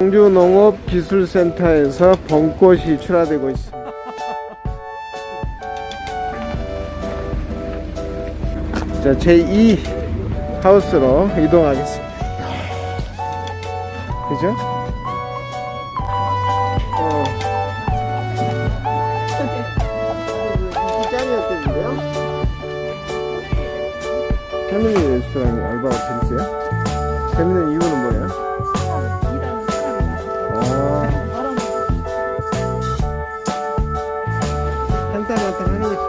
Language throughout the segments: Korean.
광주농업기술센터에서 봄꽃이 출하되고 있습니다. 자, 제2 하우스로 이동하겠습니다. 그죠? 어. 이 짱이었겠는데요? 패밀리 레스토랑 알바가 재밌어요? 재밌는 이유는 뭐 한땀한땀 하는 거지.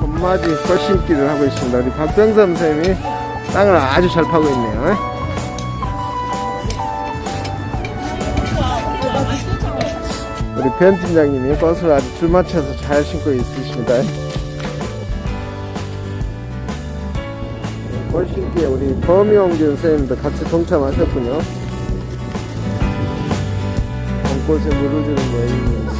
봄맞이 꽃 심기를 하고 있습니다. 우리 박병삼 쌤이 땅을 아주 잘 파고 있네요. 우리 벤 팀장님이 꽃을 아주 줄 맞춰서 잘 심고 있으십니다. 꽃 심기에 우리 범용균 선생님도 같이 동참하셨군요. 봄꽃에 물을 주는 여인이